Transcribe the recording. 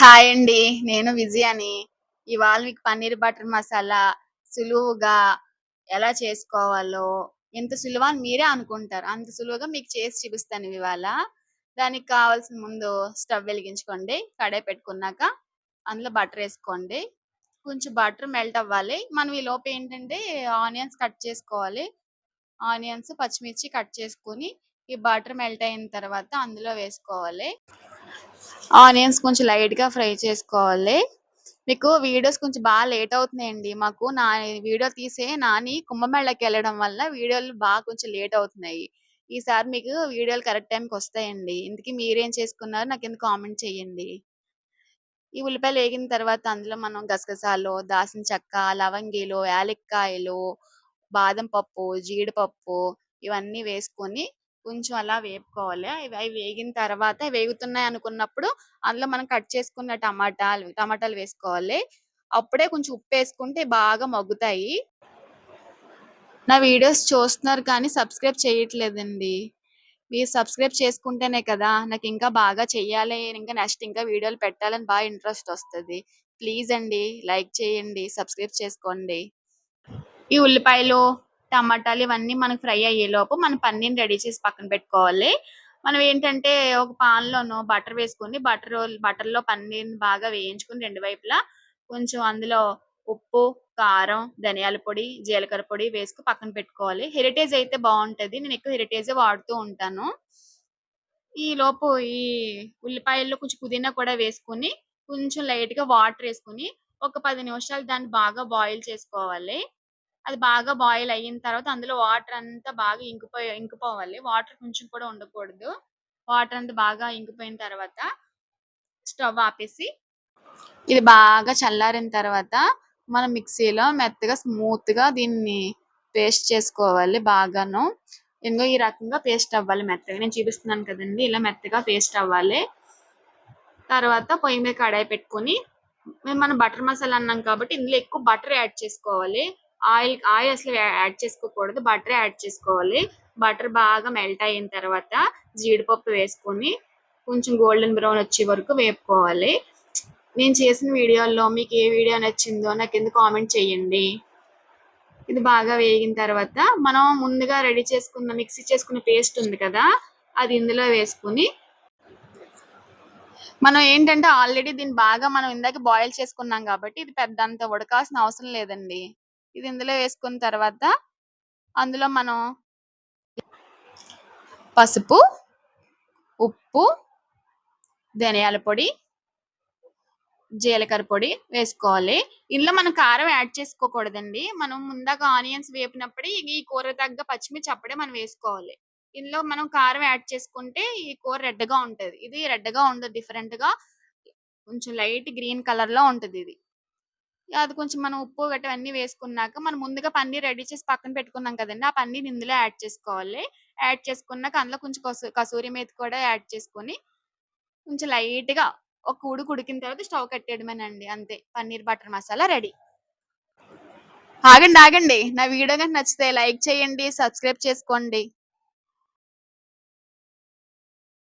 Hi అండి నేను విజయాని. ఇవాళ మీకు పన్నీర్ బటర్ మసాలా సులువుగా ఎలా చేసుకోవాలో ఎంత సులువు అని మీరే అనుకుంటారు. అంత సులువుగా మీకు చేసి చూపిస్తాను ఇవాళ. దానికి కావాల్సిన ముందు స్టవ్ వెలిగించుకోండి కడాయి పెట్టుకున్నాక అందులో బటర్ వేసుకోండి. కొంచెం బటర్ మెల్ట్ అవ్వాలి. మనం ఈ లోపు ఏంటంటే ఆనియన్స్ కట్ చేసుకోవాలి. ఆనియన్స్ పచ్చిమిర్చి కట్ చేసుకొని ఈ బటర్ మెల్ట్ అయిన తర్వాత అందులో వేసుకోవాలి. ఆనియన్స్ కొంచెం లైట్గా ఫ్రై చేసుకోవాలి. మీకు వీడియోస్ కొంచెం బాగా లేట్ అవుతున్నాయండి. మాకు నా వీడియో తీసే నాని కుంభమేళకి వెళ్ళడం వల్ల వీడియోలు బాగా కొంచెం లేట్ అవుతున్నాయి. ఈసారి మీకు వీడియోలు కరెక్ట్ టైంకి వస్తాయండి. ఇందుకే మీరేం చేసుకున్నారు నాకు ఎందుకు కామెంట్ చేయండి ఈ ఉల్లిపాయలు వేగిన తర్వాత అందులో మనం గసగసాలు దాసిన చెక్క లవంగీలు యాలక్కాయలు బాదం పప్పు జీడిపప్పు ఇవన్నీ వేసుకొని కొంచెం అలా వేపుకోవాలి. అవి అవి వేగిన తర్వాత వేగుతున్నాయి అనుకున్నప్పుడు అందులో మనం కట్ చేసుకున్న టమాటాలు టమాటాలు వేసుకోవాలి. అప్పుడే కొంచెం ఉప్పు వేసుకుంటే బాగా మగ్గుతాయి. నా వీడియోస్ చూస్తున్నారు కానీ సబ్స్క్రైబ్ చేయట్లేదండి. మీరు సబ్స్క్రైబ్ చేసుకుంటేనే కదా నాకు ఇంకా బాగా చెయ్యాలి ఇంకా నెక్స్ట్ ఇంకా వీడియోలు పెట్టాలని బాగా ఇంట్రెస్ట్ వస్తుంది. ప్లీజ్ అండి లైక్ చేయండి సబ్స్క్రైబ్ చేసుకోండి. ఈ ఉల్లిపాయలు టమాటాలు ఇవన్నీ మనకు ఫ్రై అయ్యేలోపు మనం పన్నీర్ రెడీ చేసి పక్కన పెట్టుకోవాలి. మనం ఏంటంటే ఒక పాన్ లోను బటర్ వేసుకొని బటర్ బటర్లో పన్నీర్ బాగా వేయించుకొని రెండు వైపులా కొంచెం అందులో ఉప్పు కారం ధనియాల పొడి జీలకర్ర పొడి వేసుకుని పక్కన పెట్టుకోవాలి. హెరిటేజ్ అయితే బాగుంటది. నేను ఎక్కువ హెరిటేజ్ వాడుతూ ఉంటాను. ఈ లోపు ఈ ఉల్లిపాయల్లో కొంచెం పుదీనా కూడా వేసుకొని కొంచెం లైట్గా వాటర్ వేసుకొని ఒక పది నిమిషాలు దాన్ని బాగా బాయిల్ చేసుకోవాలి. అది బాగా బాయిల్ అయిన తర్వాత అందులో వాటర్ అంతా బాగా ఇంకిపోయి ఇంకిపోవాలి. వాటర్ కొంచెం కూడా ఉండకూడదు. వాటర్ అంతా బాగా ఇంకిపోయిన తర్వాత స్టవ్ ఆపేసి ఇది బాగా చల్లారిన తర్వాత మనం మిక్సీలో మెత్తగా స్మూత్గా దీన్ని పేస్ట్ చేసుకోవాలి బాగాను. ఇంకో ఈ రకంగా పేస్ట్ అవ్వాలి మెత్తగా. నేను చూపిస్తున్నాను కదండి. ఇలా మెత్తగా పేస్ట్ అవ్వాలి. తర్వాత పొయ్యి మీద కడాయి పెట్టుకొని మనం బటర్ మసాలా అన్నాం కాబట్టి ఇందులో ఎక్కువ బటర్ యాడ్ చేసుకోవాలి. ఆయిల్ ఆయిల్ అసలు యాడ్ చేసుకోకూడదు. బటర్ యాడ్ చేసుకోవాలి. బటర్ బాగా మెల్ట్ అయిన తర్వాత జీడిపప్పు వేసుకొని కొంచెం గోల్డెన్ బ్రౌన్ వచ్చే వరకు వేపుకోవాలి. నేను చేసిన వీడియోల్లో మీకు ఏ వీడియో నచ్చిందో నాకు ఎందుకు కామెంట్ చేయండి. ఇది బాగా వేగిన తర్వాత మనం ముందుగా రెడీ చేసుకున్న మిక్సీ చేసుకున్న పేస్ట్ ఉంది కదా అది ఇందులో వేసుకుని మనం ఏంటంటే ఆల్రెడీ దీన్ని బాగా మనం ఇందాక బాయిల్ చేసుకున్నాం కాబట్టి ఇది పెద్ద అంత ఉడకాల్సిన అవసరం లేదండి. ఇది ఇందులో వేసుకున్న తర్వాత అందులో మనం పసుపు ఉప్పు ధనియాల పొడి జీలకర్ర పొడి వేసుకోవాలి. ఇందులో మనం కారం యాడ్ చేసుకోకూడదండి. మనం ముందాక ఆనియన్స్ వేపినప్పుడే ఈ కూర తగ్గ పచ్చిమిర్చి అప్పుడే మనం వేసుకోవాలి. ఇందులో మనం కారం యాడ్ చేసుకుంటే ఈ కూర రెడ్గా ఉంటది. ఇది రెడ్గా ఉండదు డిఫరెంట్గా కొంచెం లైట్ గ్రీన్ కలర్లో ఉంటది ఇది. అది కొంచెం మనం ఉప్పు గట్రా అన్ని వేసుకున్నాక మనం ముందుగా పన్నీర్ రెడీ చేసి పక్కన పెట్టుకున్నాం కదండి. ఆ పన్నీర్ ఇందులో యాడ్ చేసుకోవాలి. యాడ్ చేసుకున్నాక అందులో కొంచెం కసూ కసూరి మేతి కూడా యాడ్ చేసుకొని కొంచెం లైట్గా ఒక ఉడుకు ఉడికిన తర్వాత స్టవ్ కట్టేయడమేనండి. అంతే. Paneer butter masala ready. ఆగండి ఆగండి. నా వీడియో కనుక నచ్చితే లైక్ చేయండి సబ్స్క్రైబ్ చేసుకోండి.